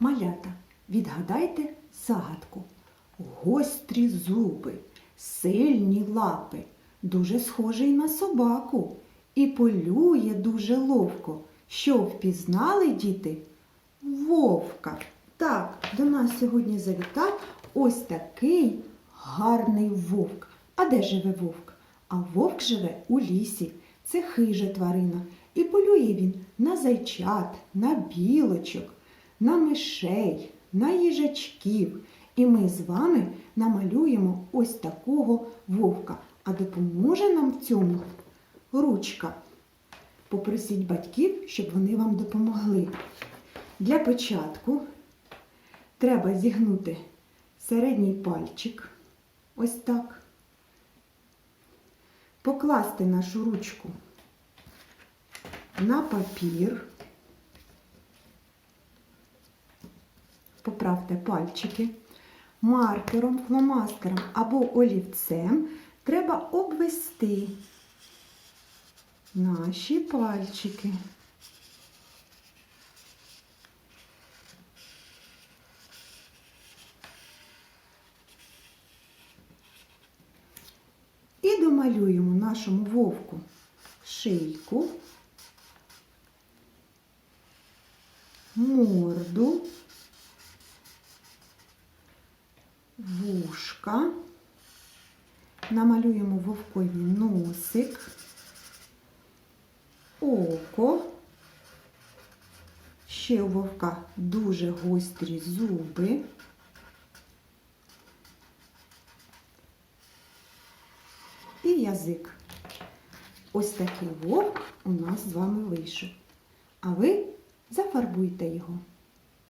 Малята, відгадайте загадку. Гострі зуби, сильні лапи, дуже схожий на собаку і полює дуже ловко. Що впізнали діти? Вовка. Так, до нас сьогодні завітав ось такий гарний вовк. А де живе вовк? А вовк живе у лісі. Це хижа тварина. І полює він на зайчат, на білочок, на мишей, на їжачків. І ми з вами намалюємо ось такого вовка. А допоможе нам в цьому ручка. Попросіть батьків, щоб вони вам допомогли. Для початку треба зігнути середній пальчик. Ось так. Покласти нашу ручку на папір. Поправте пальчики. Маркером, фломастером або олівцем треба обвести наші пальчики. І домалюємо нашому вовку шийку, морду, вушка, намалюємо вовкові носик, око. Ще у вовка дуже гострі зуби. І язик. Ось такий вовк у нас з вами вийшов. А ви зафарбуйте його.